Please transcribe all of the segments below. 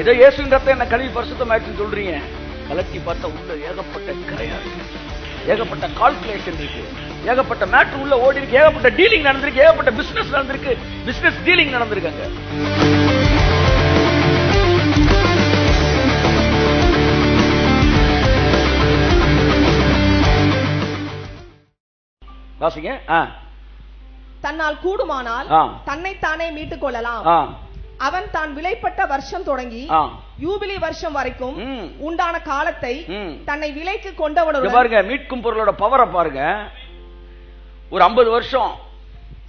ஏதோ இயேசுவின் ரத்தம் என்ன கழுவி பரிசுத்தமாயிடுச்சுன்னு சொல்றீங்க? கலட்டி பார்த்தா உள்ள ஏகப்பட்ட கரையா இருக்கு ஏகப்பட்ட கால்குலேஷன் இருக்கு. ஏகப்பட்ட மேட்ரு உள்ள ஓடி இருக்கு. ஏகப்பட்ட டீலிங் நடந்திருக்கு. ஏகப்பட்ட பிசினஸ் நடந்திருக்கு. பிசினஸ் டீலிங் நடந்திருக்காங்க வாசிங்க. தன்னால் கூடுமானால். தன்னைத்தானே மீட்டுக் கொள்ளலாம். அவன் தான் விலைப்பட்ட வருஷம் தொடங்கி யூபிலி வருஷம் வரைக்கும். உண்டான காலத்தை. தன்னை விலைக்கு கொண்டவனுடன் பாருங்க மீட்கும் பொருளோட பவரை பாருங்க. ஒரு ஐம்பது வருஷம்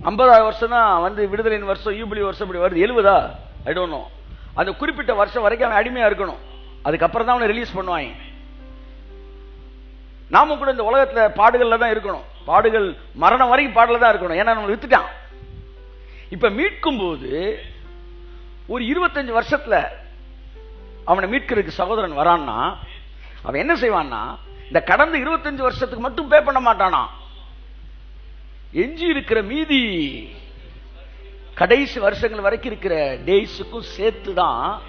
ஐம்பதாவது வருஷம் தான் வந்து விடுதலையின் வருஷம் யூபிலி வருஷம் இப்படி வருது. எழுபதா? ஐ டோன்ட் நோ அந்த குறிப்பிட்ட வருஷம் வரைக்கும் அவன் அடிமையா இருக்கணும். அதுக்கப்புறம் தான் அவனை ரிலீஸ் பண்ணுவாங்க. நாம கூட இந்த உலகத்துல பாடுகள்ல தான் இருக்கணும். பாடுகள் மரணம் வரைக்கும் பாடல தான் இருக்கணும். ஏன்னா நம்மளை வித்துட்டான் இப்ப மீட்கும் போது ஒரு இருபத்தஞ்சு வருஷத்துல அவனை மீட்கிறதுக்கு சகோதரன் வரான்னா அவன் என்ன செய்வான்னா இந்த கடந்த இருபத்தஞ்சு வருஷத்துக்கு மட்டும் பே பண்ண மாட்டானா? எஞ்சி இருக்கிற மீதி கடைசி வருஷங்கள் வரைக்கும் இருக்கிற டேய்ஸுக்கும் சேர்த்து தான்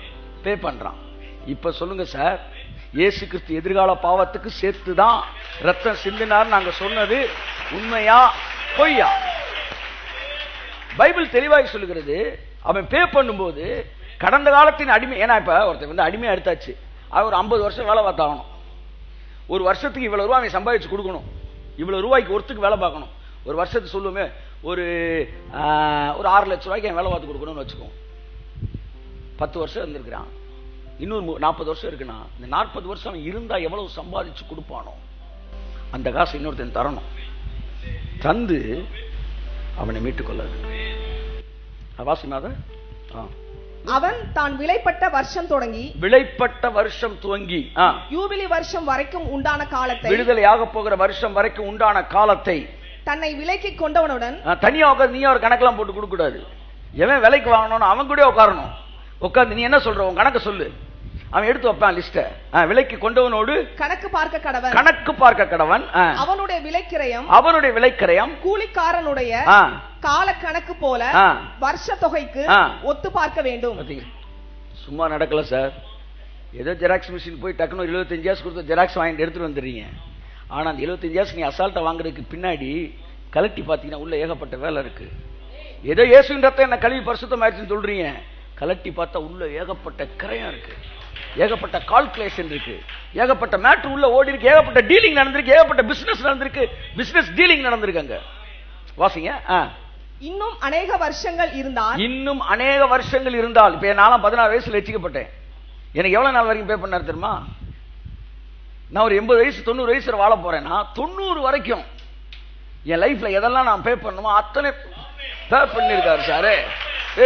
பே பண்றான். இப்ப சொல்லுங்க சார் இயேசு கிறிஸ்து எதிர்கால பாவத்துக்கு சேர்த்து தான் ரத்தம் சிந்தினார் நாங்க சொன்னது உண்மையா பொய்யா? பைபிள் தெளிவாய் சொல்லுகிறது அவன் பே பண்ணும்போது கடந்த காலத்தின் அடிமை ஏன்னா இப்ப ஒருத்தன் வந்து அடிமையா எடுத்தாச்சு. அவர் ஒரு ஐம்பது வருஷம் வேலை பார்த்தாகணும். ஒரு வருஷத்துக்கு இவ்வளவு ரூபாய் அவன் சம்பாதிச்சு கொடுக்கணும். இவ்வளவு ரூபாய்க்கு ஒருத்துக்கு வேலை பார்க்கணும். ஒரு வருஷத்துக்கு சொல்லுவோமே ஒரு ஆஹ், ஒரு ஆறு லட்சம் ரூபாய்க்கு அவன் வேலை பார்த்து கொடுக்கணும்னு வச்சுக்கோம் பத்து வருஷம் இருந்திருக்கிறான். இன்னொரு நாற்பது வருஷம் இருக்குன்னா இந்த நாற்பது வருஷம் அவன் இருந்தால் எவ்வளவு சம்பாதிச்சு கொடுப்பானோ அந்த காசு இன்னொருத்தன் தரணும். தந்து அவனை மீட்டுக்கொள்ள அவன் தான் விலைப்பட்ட வருஷம் தொடங்கி விலைப்பட்ட வருஷம் துவங்கி யூபிலி வருஷம் வரைக்கும் உண்டான காலத்தை விடுதலையாக போகிற வருஷம் வரைக்கும் உண்டான காலத்தை தன்னை விலைக்கு கொண்டவனுடன் உட்காந்து நீ ஒரு கணக்கெல்லாம் போட்டு கொடுக்க கூடாது எவன் விலைக்கு வாங்கணும்னு அவன் கூட உட்காரணும். உட்காந்து நீ என்ன சொல்ற? உன் கணக்கு சொல்லு. அவன் எடுத்து வைப்பான் லிஸ்ட விலைக்கு கொண்டவனோடு கணக்கு பார்க்க கடவன். கணக்கு பார்க்க கடவன் அவனுடைய விலைக்கிரயம் அவனுடைய விலைக்கரையம் கூலிக்காரனுடைய கால கணக்கு போல. வருஷ தொகைக்கு. ஒத்து பார்க்க வேண்டும். சும்மா நடக்கல சார். ஏதோ ஜெராக்ஸ் மிஷின் போய் டக்குனு ஒரு எழுபத்தஞ்சாசு கொடுத்து ஜெராக்ஸ் வாங்கிட்டு எடுத்துட்டு வந்துடுறீங்க. ஆனா அந்த எழுபத்தஞ்சாசு நீ அசால்ட்டா வாங்குறதுக்கு பின்னாடி கலட்டி பார்த்தீங்கன்னா உள்ள ஏகப்பட்ட வேலை இருக்கு. ஏதோ இயேசுவின் ரத்தம் என்ன கழுவி பரிசுத்தமாயிருச்சுன்னு சொல்றீங்க. கலட்டி பார்த்தா உள்ள ஏகப்பட்ட கிரயம் இருக்கு. ஏகப்பட்ட கால்குலேஷன் இருக்கு. ஏகப்பட்ட மேட்ரு உள்ள ஓடி இருக்கு. ஏகப்பட்ட டீலிங் நடந்திருக்கு. ஏகப்பட்ட பிசினஸ் நடந்திருக்கு. பிசினஸ் டீலிங் நடந்திருக்காங்க வாசிங்க. இன்னும் அநேக வருஷங்கள் இருந்தால்? இன்னும் அநேக வருஷங்கள் இருந்தால். இப்ப நானும் பதினாறு வயசுல ரசிக்கப்பட்டேன் எனக்கு எவ்வளவு நாள் வரைக்கும் பே பண்ணார் தெரியுமா? நான் ஒரு எண்பது வயசு தொண்ணூறு வயசுல வாழ போறேன்னா தொண்ணூறு வரைக்கும் என் லைஃப்ல எதெல்லாம் நான் பே பண்ணுமோ அத்தனை பே பண்ணிருக்காரு சாரு. பே